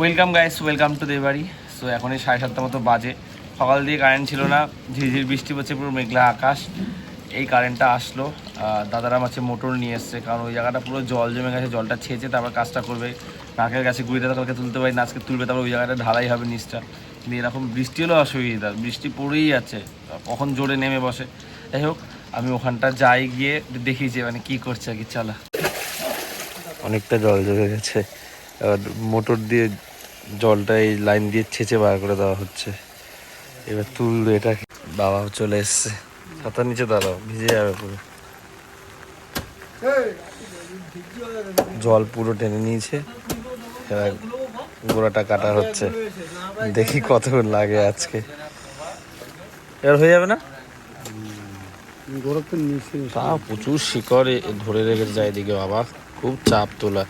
Welcome guys welcome to দেবাড়ি so এখন এই সাড়ে সাতটা মতো বাজে। সকাল দিয়ে কারেন্ট ছিল না। ঝিরঝির বৃষ্টি পড়ছে পুরো মেঘলা আকাশ। এই কারেন্টটা আসলো। দাদারা মাছে মোটর নিয়ে এসছে। কারণ ওই জায়গাটা পুরো জল জমে গেছে, জলটা ছেঁচে তারপর কাজটা করবে। নাকের গাছে তো কালকে তুলতে পারি না, আজকে তুলবে, তারপর ওই জায়গাটা ঢালাই হবে নিচটা। কিন্তু এরকম বৃষ্টি হলেও অসুবিধা। বৃষ্টি পড়েই যাচ্ছে। কখন জোরে নেমে বসে। যাই হোক, আমি ওখানটা যাই গিয়ে দেখি যে মানে কী করছে আর কি, চলা। অনেকটা জল জমে গেছে। মোটর দিয়ে জলটা এই লাইন দিয়ে ছেঁচে বার করে দেওয়া হচ্ছে। এবার তুলবে এটা বাবাও চলে এসছে। ছাতার নিচে দাঁড়াও ভিজে যাবে পুরো। জল পুরো টেনে নিয়েছে। এবার গোড়াটা কাটা হচ্ছে। দেখি কতক্ষণ লাগে আজকে। এবার হয়ে যাবে না? তো প্রচুর শিকড় ধরে রেখেছে চারিদিকে বাবা। খুব চাপ তোলা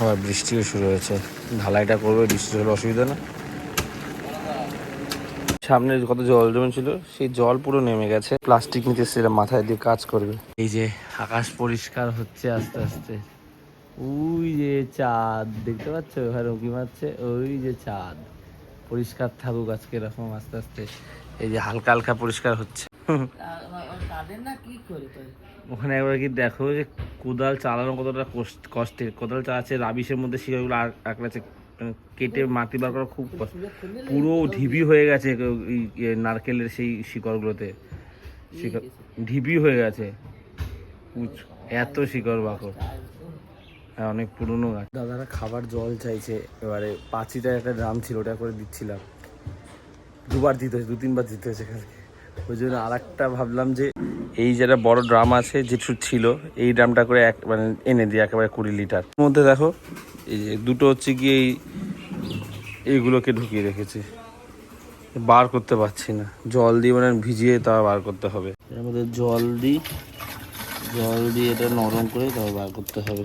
আবার বৃষ্টিও শুরু হয়েছে। ঢালাইটা করবে, বৃষ্টি হলে অসুবিধা না। সামনে কত জল জমে ছিল, সেই জল পুরো নেমে গেছে। প্লাস্টিক নিতে সেটা মাথায় দিয়ে কাজ করবে। এই যে আকাশ পরিষ্কার হচ্ছে আস্তে আস্তে। ওই যে চাঁদ, দেখতে পাচ্ছ? ওখানে উঁকি মারছে। ওই যে চাঁদ। পরিষ্কার থাকুক আজকে এরকম আস্তে আস্তে। এই যে হালকা হালকা পরিষ্কার হচ্ছে। ওখানে একবার কি দেখো যে কোদাল চালানো কতটা কষ্ট- কষ্টের কোদাল চালাচ্ছে, রাবিশের মধ্যে শিকড়গুলো আঁকড়াচ্ছে। মানে কেটে মাটি বার করা খুব কষ্ট। পুরো ঢিবি হয়ে গেছে ইয়ে নারকেলের সেই শিকড়গুলোতে। শিকড় ঢিবি হয়ে গেছে। এত শিকড় বাকড় হ্যাঁ অনেক পুরনো গাছ। দাদারা খাবার জল চাইছে। এবারে পাঁচিটা একটা ড্রাম ছিল, ওটা করে দিচ্ছিলাম। দুবার দিতে হয়েছে দু তিনবার দিতে হয়েছে কালকে ওই জন্য আর একটা ভাবলাম যে এই যেটা বড় ড্রাম আছে যেটু ছিল, এই ড্রামটা করে এক মানে এনে দিই একেবারে কুড়ি লিটার। মধ্যে দেখো, এই যে দুটো হচ্ছে গিয়ে এই, এইগুলোকে ঢুকিয়ে রেখেছে। বার করতে পারছি না। জল দিয়ে মানে ভিজিয়ে তা বার করতে হবে। এর মধ্যে জল দিই। জল দিয়ে এটা নরম করে তারপর বার করতে হবে।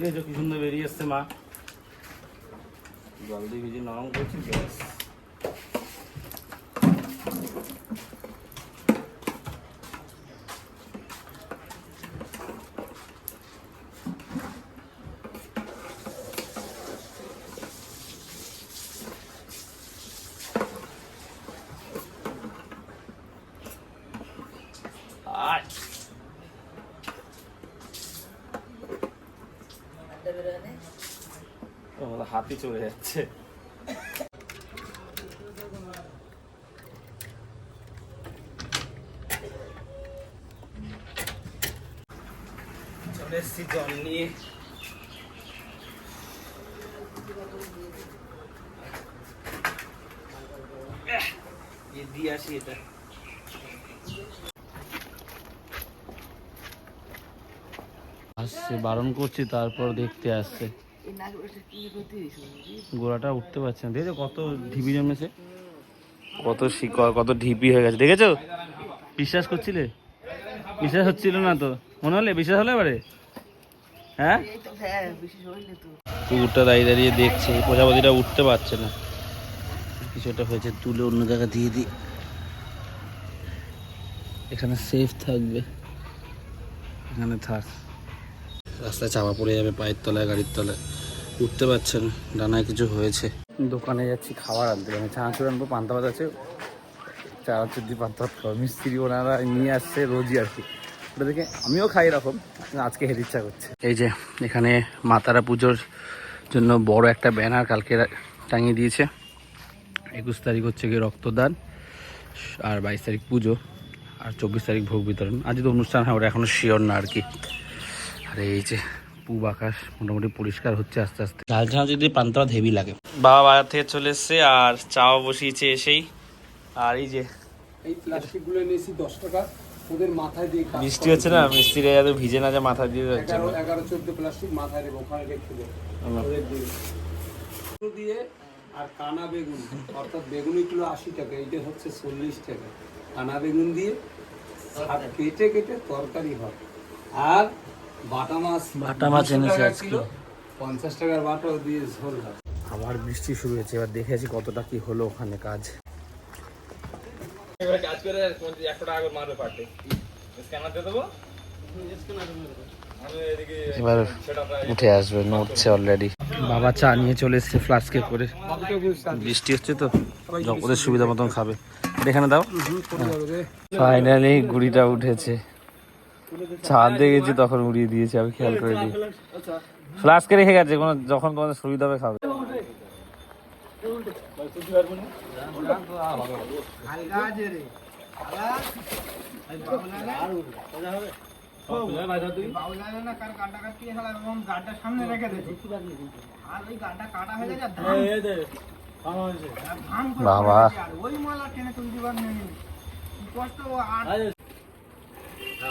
দাঁড়াও। দেখেছ কি সুন্দর বেরিয়ে এসছে মা জল দিয়ে ভিজিয়ে নরম করছি ব্যাস আয় আমাদের হাতি চলে যাচ্ছে। চলে এসছি জল নিয়ে। দিয়ে আসি এটা। আসছে, বারণ করছি, তারপর দেখতে আসছে। গোড়াটা উঠতে পারছে না। দেখেছ কত ঢিপি জমেছে কত শিকড় কত ঢিপি হয়ে গেছে দেখেছ? বিশ্বাস করছিলে? বিশ্বাস হচ্ছিল না তো। মনে হলে বিশ্বাস হলে এবারে? হ্যাঁ? কুকুরটা দাঁড়িয়ে দাঁড়িয়ে দেখছে প্রজাপতিটা উঠতে পারছে না। কিছুটা হয়েছে তুলে অন্য জায়গায় দিয়ে দিই। এখানে সেফ থাকবে। এখানে থাক। রাস্তায় চাপা পড়ে যাবে পায়ের তলায় গাড়ির তলায়। উঠতে পারছেন ডানায় কিছু হয়েছে। দোকানে যাচ্ছি খাবার আনতে আমি চানাচুর আনব পান্তা ভাত আছে। চানাচুর দিয়ে পান্তা ভাত মিস্ত্রি ওনারা নিয়ে আসছে রোজই আর কি। ওটা দেখে আমিও খাই এরকম আজকে হের ইচ্ছা করছে। এই যে এখানে মাতারা পুজোর জন্য বড় একটা ব্যানার কালকে টাঙিয়ে দিয়েছে। একুশ তারিখ হচ্ছে গিয়ে রক্তদান আর বাইশ তারিখ পুজো আর চব্বিশ তারিখ ভোগ বিতরণ। আজ তো অনুষ্ঠান হয় ওটা এখনও শিওর না আর কি। আর এই যে পূব আকাশ মোটামুটি পরিষ্কার হচ্ছে আস্তে আস্তে। ঝাল ঝাল যদি পান্তা হেভি লাগে। বাবা বাজার থেকে চলে এসছে আর চাও বসিয়েছে এসেই। আর এই যে এই প্লাস্টিকগুলো নিয়েছি দশ টাকা ওদের মাথায় দিয়ে কাজ বৃষ্টি হচ্ছে না মিস্ত্রি যাতে ভিজে না যে মাথা দিয়ে যাচ্ছে এগারো চোদ্দ প্লাস্টিক মাথায় দেবো ওখানে রেখে দেবো। দিয়ে। দিয়ে আর কানা বেগুন অর্থাৎ বেগুনি কিলো আশি টাকা এইটা হচ্ছে চল্লিশ টাকা। কানা বেগুন দিয়ে আর কেটে কেটে তরকারি হয়। আর বাটা মাছ বাটা মাছ এনেছে আজকে। পঞ্চাশ টাকার বাটাও দিয়ে ঝোল আবার বৃষ্টি শুরু হয়েছে এবার দেখে আছি কতটা কি হলো ওখানে কাজ। কাজ করে একশো টাকা করে মারবে পার্টি স্ক্যানার দিয়ে দেবো? এবার উঠে আসবে নড়ছে অলরেডি বাবা চা নিয়ে চলে এসছে ফ্লাস্কে করে। বৃষ্টি হচ্ছে তো ওদের সুবিধা মতন খাবে। এখানে দাও। ফাইনালি গুড়িটা উঠেছে। ছাদ দেখেছি তখন উড়িয়ে দিয়েছে আমি খেয়াল করে দিই ফ্লাস্কে রেখে গেছে কোনো যখন তোমাদের সুবিধা হবে খাবে। বাবা।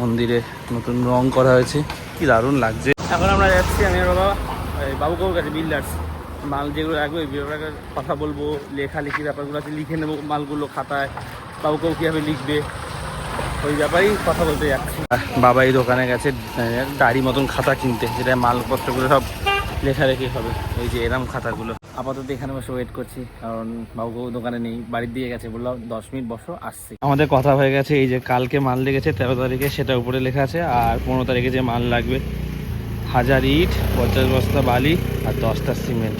মন্দিরে নতুন রং করা হয়েছে। কি দারুণ লাগছে। এখন আমরা যাচ্ছি আমি বাবা বাবুকাবুর কাছে বিল্ডার্স। মাল যেগুলো রাখব ব্যাপারে কথা বলব লেখালেখি ব্যাপারগুলো আছে লিখে নেব মালগুলো খাতায়। বাবুকাবু কীভাবে লিখবে ওই ব্যাপারেই কথা বলতে যাচ্ছি। বাবা এই দোকানে গেছে দাড়ি মতন খাতা কিনতে যেটা মালপত্রগুলো সব লেখালেখি হবে। এই যে এরম খাতাগুলো। আপাতত এখানে বসে ওয়েট করছি, কারণ বাবু দোকানে নেই, বাড়ির দিয়ে গেছে, বললাম দশ মিনিট বসো, আসছি। আমাদের কথা হয়ে গেছে, এই যে কালকে মাল লেগেছে, তেরো তারিখে, সেটা উপরে লেখা আছে, আর পনেরো তারিখে যে মাল লাগবে, হাজার ইট, পঞ্চাশ বস্তা বালি, আর দশটা সিমেন্ট।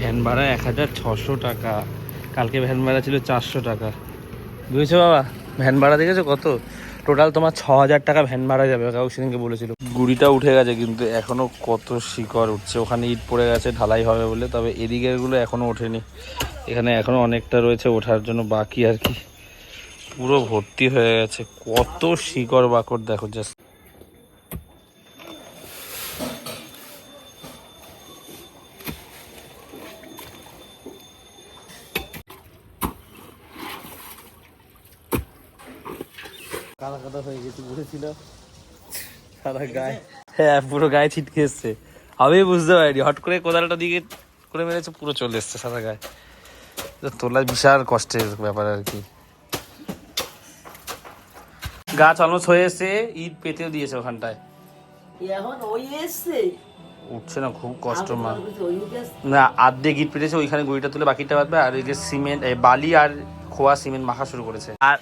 ভ্যান ভাড়া এক হাজার ছশো টাকা। কালকে ভ্যান ভাড়া ছিল চারশো টাকা। বুঝেছ বাবা? ভ্যান ভাড়া দেখেছ কত? টোটাল তোমার ছ হাজার টাকা ভ্যান ভাড়া যাবে কাউ সেদিনকে বলেছিল। গুড়িটা উঠে গেছে, কিন্তু এখনও কত শিকড় উঠছে। ওখানে ইট পড়ে গেছে, ঢালাই হবে বলে, তবে এদিকেরগুলো এখনও ওঠেনি। এখানে এখনও অনেকটা রয়েছে ওঠার জন্য বাকি আর কি। পুরো ভর্তি হয়ে গেছে। কত শিকড় বাকড়, দেখো জাস্ট কাদা কাদা হয়ে গেছে উঠেছিল সারা গায়ে। হ্যাঁ পুরো গায়ে ছিটকে এসছে। আমি বুঝতে পারিনি হট করে কোদালটা দিকে করে মেরেছে পুরো চলে এসছে সারা গায়ে। তোলা বিশাল কষ্টের ব্যাপার আর কি। গাছ অলমোস্ট হয়ে এসছে ইট পেতেও দিয়েছে ওখানটায়। এখন ওই এসছে? উঠছে না খুব কষ্ট মা। না আর্ধেক ইট পেতেছে ওইখানে গুড়িটা তুলে বাকিটা বাদবে আর ওই যে সিমেন্ট বালি আর খোয়া সিমেন্ট মাখা শুরু করেছে। আর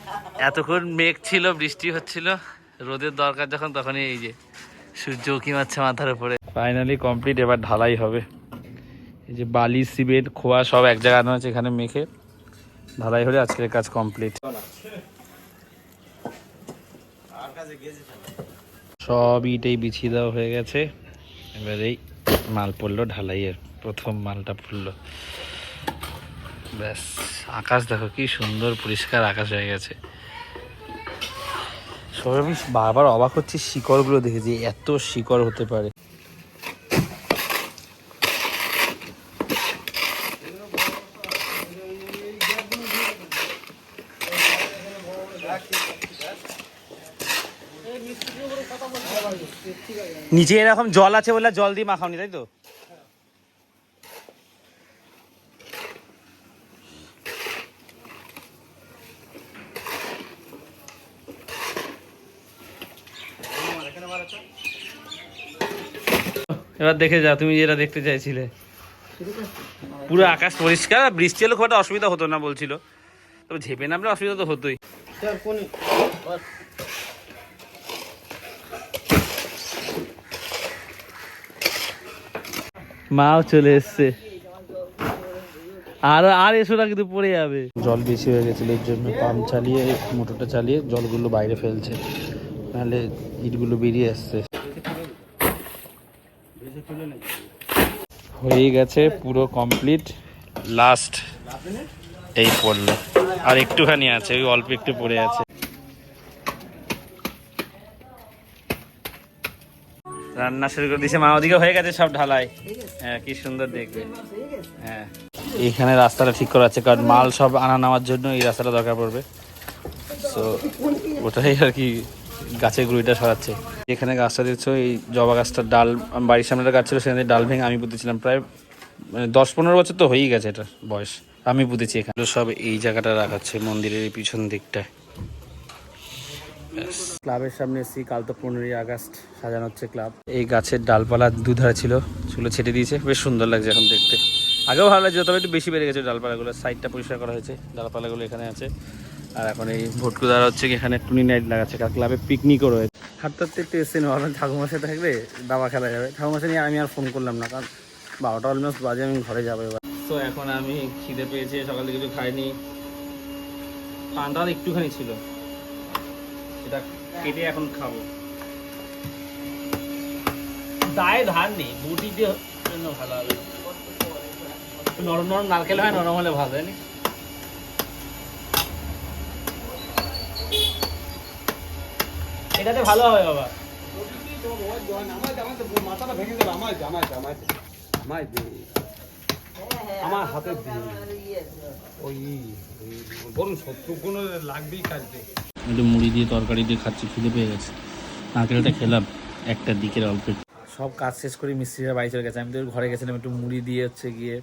এতক্ষণ মেঘ ছিল বৃষ্টি হচ্ছিল রোদের দরকার যখন তখনই এই যে সূর্য উকি মারছে মাথার উপরে। ফাইনালি কমপ্লিট এবার ঢালাই হবে। এই যে বালি সিমেন্ট খোয়া সব এক জায়গায় আনা হয়েছে এখানে মেখে। ঢালাই হলে আজকের কাজ কমপ্লিট সব ইটেই বিছিয়ে দেওয়া হয়ে গেছে। এবার এই মাল পড়ল ঢালাইয়ের প্রথম মালটা পড়ল। ব্যাস। আকাশ দেখো, কি সুন্দর পরিষ্কার আকাশ হয়ে গেছে। সবাই আমি বারবার অবাক হচ্ছি, শিকড়গুলো দেখে যে এত শিকড় হতে পারে। নিচে এরকম জল আছে বলে জল দিয়ে মাখাওনি, তাই তো? এবার দেখে যা তুমি যেটা দেখতে চাইছিলে। পুরো আকাশ পরিষ্কার বৃষ্টি হলে খুব একটা অসুবিধা হতো না বলছিল। তবে ঝেপে নামলে অসুবিধা তো হতোই। মাও চলে এসছে। আর আর এসো না কিন্তু পড়ে যাবে। জল বেশি হয়ে গেছিল এর জন্য পাম্প চালিয়ে মোটরটা চালিয়ে জলগুলো বাইরে ফেলছে। নাহলে ইটগুলো বেরিয়ে আসছে। হয়ে গেছে পুরো কমপ্লিট লাস্ট এই পড়ল। আর একটুখানি আছে, ওই অল্প একটু পড়ে আছে। রান্না শুরু করে দিয়েছে। মা, ওদিকে হয়ে গেছে সব ঢালাই। হ্যাঁ কি সুন্দর দেখবে। হ্যাঁ। এইখানে রাস্তাটা ঠিক করা আছে, কারণ মাল সব আনা নেওয়ার জন্য এই রাস্তাটা দরকার পড়বে। সো ওটাই আর কি গাছের গুঁড়িটা সরাচ্ছে। এখানে গাছটা দেখছ এই জবা গাছটার ডাল বাড়ির সামনে একটা গাছ ছিল সেখানে ডাল ভেঙে আমি পুঁতেছিলাম প্রায় মানে দশ পনেরো বছর তো হয়েই গেছে এটার বয়স। আমি পুঁতেছি এখানে। সব এই জায়গাটা রাখাচ্ছে মন্দিরের পিছন দিকটায়। ক্লাবের সামনে এসেছি কাল তো পনেরোই আগস্ট সাজানো হচ্ছে ক্লাব। এই গাছের ডালপালা দুধারে ছিল সেগুলো ছেটে দিয়েছে বেশ সুন্দর লাগছে এখন দেখতে। আগেও ভালো লাগছে তবে একটু বেশি বেড়ে গেছে ডালপালাগুলো সাইডটা পরিষ্কার করা হয়েছে ডালপালাগুলো এখানে আছে। আর এখন এই ভোটকুদার হচ্ছে কি এখানে টুনি নাইট লাগাচ্ছে কাল ক্লাবে পিকনিকও রয়েছে। হাঁটতে হাঁটতে একটু এসে ভাবলাম ঠাকুমার সাথে থাকলে দাবা খেলা যাবে। ঠাকুমার সাথে নিয়ে আমি আর ফোন করলাম না কারণ বারোটা অলমোস্ট বাজে আমি ঘরে যাব এবার। তো এখন আমি খিদে পেয়েছি সকাল কিছু খাইনি। পান্তা একটুখানি ছিল। এটা কেটে এখন খাব। দায় ধার নেই বুটি দিয়ে জন্য ভালো হবে। নরম নরম নারকেল হয় নরম হলে ভালো হয় এটাতে ভালো হবে বাবা। মাথাটা ভেঙে গেল আমার জামাই জামাই জামাই আমার হাতে ওই ওই বলুন শত্রু কোনো লাগবেই কাজতে একটু মুড়ি দিয়ে তরকারি দিয়ে খাচ্ছি খিদে পেয়ে গেছে। নারকেলটা খেলাম একটা দিকের অল্প। সব কাজ শেষ করে মিস্ত্রিরা বাড়ি চলে গেছে। আমি তো ঘরে গেছিলাম একটু মুড়ি দিয়ে হচ্ছে গিয়ে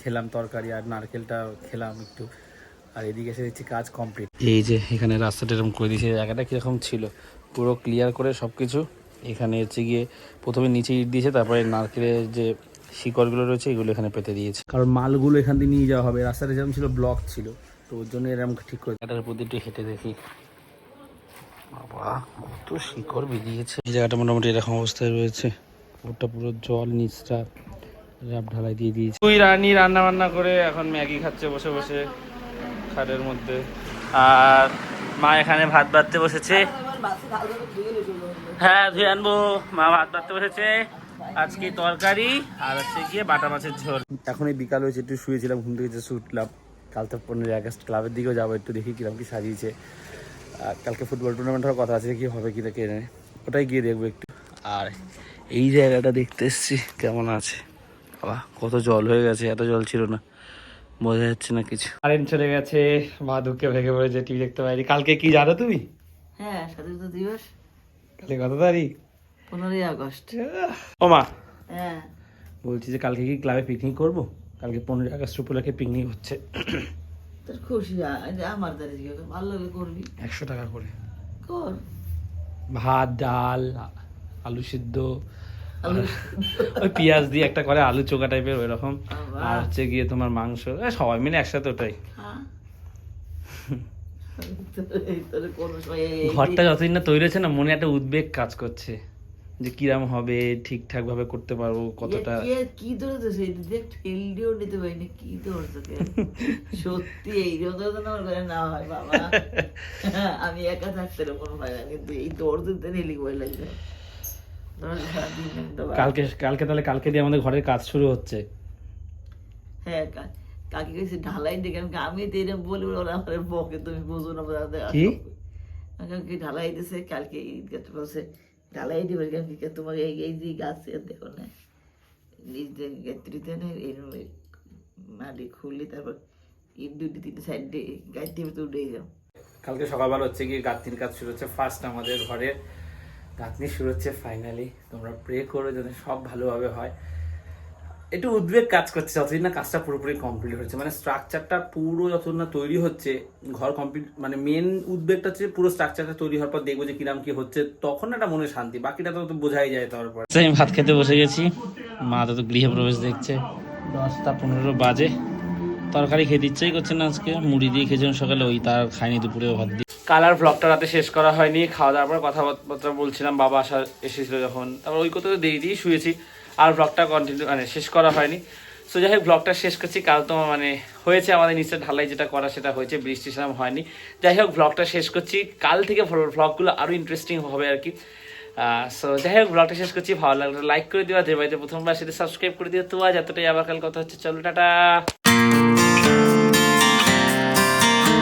খেলাম তরকারি আর নারকেলটা খেলাম একটু। আর এদিকে এসে দেখছি কাজ কমপ্লিট এই যে এখানে রাস্তাটা এরকম করে দিয়েছে জায়গাটা কীরকম ছিল? পুরো ক্লিয়ার করে সব কিছু এখানে হচ্ছে গিয়ে প্রথমে নিচে ইট দিয়েছে তারপরে নারকেলের যে শিকড়গুলো রয়েছে এগুলো এখানে পেতে দিয়েছে। কারণ মালগুলো এখান দিয়ে নিয়ে যাওয়া হবে। রাস্তাটা যেরকম ছিল ব্লক ছিল। তো ওর জন্য এরকম ঠিক করে এটার প্রতি একটু হেঁটে দেখি। বাবা কত শিকড় বেরিয়েছে। এই জায়গাটা মোটামুটি এরকম অবস্থায় রয়েছে। ওটা পুরো জল নিচটা র্যাপ ঢালাই দিয়ে দিয়েছে। তুই রানী রান্না বান্না করে এখন ম্যাগি খাচ্ছে বসে বসে। খাটের মধ্যে। আর মা এখানে ভাত বাড়তে বসেছে। হ্যাঁ ধুয়ে আনব। মা ভাত বাড়তে বসেছে। আজকে তরকারি আর হচ্ছে গিয়ে বাটা মাছের ঝোল। এখন এই বিকাল হয়েছে, একটু শুয়েছিলাম, ঘুম থেকে যে উঠলাম। কাল তো পনেরোই আগস্ট, ক্লাবের দিকেও যাব, একটু দেখি কীরকম কি সাজিয়েছে। কালকে ফুটবল টুর্নামেন্ট হওয়ার কথা আছে কি হবে কি কে ওটাই গিয়ে দেখব একটু। আর এই জায়গাটা দেখতে এসছি, কেমন আছে? বাবা, কত জল হয়ে গেছে, এত জল ছিল না। বোঝা যাচ্ছে না কিছু। কারেন্ট চলে গেছে মা দুঃখে ভেঙে পড়েছে টিভি দেখতে পাইনি। কালকে কি জানো তুমি? হ্যাঁ স্বাধীনতা দিবস। কালকে কত তারিখ? পনেরোই আগস্ট। ও মা হ্যাঁ। বলছি যে কালকে কি ক্লাবে পিকনিক করব? কালকে পনেরোই আগস্ট উপলক্ষে পিকনিক হচ্ছে। তোর খুশি আমার দ্বারা ভালো লাগে করবি। একশো টাকা করে। কর। ভাত ডাল আলু সিদ্ধ ওই পেঁয়াজ দিয়ে একটা করে আলু চোখা টাইপের ওই রকম আর হচ্ছে গিয়ে তোমার মাংস। সবাই মিলে একসাথে ওটাই। এই- ঘরটা যতদিন না তৈরি হচ্ছে না মনে একটা উদ্বেগ কাজ করছে। যে কিরাম হবে ঠিকঠাক ভাবে করতে পারব কতটা কি ধরেছে সেই দেখ ঠেলডিও নিতে পারিনি কি ধরছে সত্যি এই আমার ঘরে না হয় বাবা। আমি একা থাকতে এরকম হয় না কিন্তু এই দৌড় দিতে নিলি ভয় লাগবে। কালকে কালকে তাহলে কালকে দিয়ে আমাদের ঘরের কাজ শুরু হচ্ছে। হ্যাঁ কা- কাকি কইছে ঢালাই দিকে আমি আমি তো এরকম বলি ওরা আমার বকে তুমি বুঝো না বোঝাতে কি? ঢালাই দিছে? কালকে ঈদ বলছে ঢালাই দিবে কেন? কি তোমার এই এই যে গাছ দেখো না নিজ গাত্রিতে না এরকম মাটি খুললি তারপর ঈদ দুটি তিনটে সাইড দিয়ে গাছ দিয়ে তো উঠে যাও কালকে সকালবেলা হচ্ছে গিয়ে গাঁথনির কাজ শুরু হচ্ছে। ফার্স্ট আমাদের ঘরের গাঁথনি শুরু হচ্ছে ফাইনালি তোমরা প্রে করো যাতে সব ভালোভাবে হয়। একটু উদ্বেগ কাজ করছে, যতদিন না কাজটা পুরোপুরি কমপ্লিট হচ্ছে। মানে স্ট্রাকচারটা পুরো যতদিন না তৈরি হচ্ছে, ঘর কমপ্লিট মানে মেন উদ্বেগটা হচ্ছে পুরো স্ট্রাকচারটা তৈরি হওয়ার পর দেখব যে কিরাম কি হচ্ছে। তখন একটা মনে শান্তি, বাকিটা তো বোঝাই যায় তারপর। আমি ভাত খেতে বসে গেছি। মা তো গৃহে প্রবেশ দেখছে। দশটা পনেরো বাজে। তরকারি খেতে ইচ্ছাই করছে না আজকে। মুড়ি দিয়ে খেয়েছিলাম সকালে, ওই তার খাইনি দুপুরে ভাত দিয়ে। কালার ব্লগটা রাতে শেষ করা হয়নি খাওয়া দাওয়ার পর কথাবার্তা বলছিলাম, বাবা আসা এসেছিল যখন। তারপর ওই কথা দেরি দিয়ে শুয়েছি, আর ব্লগটা কন্টিনিউ মানে শেষ করা হয়নি। সো যাই হোক ব্লগটা শেষ করছি, কাল তো মানে হয়েছে আমাদের নিচে ঢালাই যেটা করা, সেটা হয়েছে, বৃষ্টি সেরকম হয়নি। যাই হোক ব্লগটা শেষ করছি, কাল থেকে ব্লগগুলো আরও ইন্টারেস্টিং হবে আর কি। সো যাই হোক ব্লগটা শেষ করছি, ভালো লাগলে লাইক করে দিও বাড়িতে প্রথমবার, সেটা সাবস্ক্রাইব করে দিও। তো আজ এতটাই, আবার কাল কথা হচ্ছে, চলো, টাটা!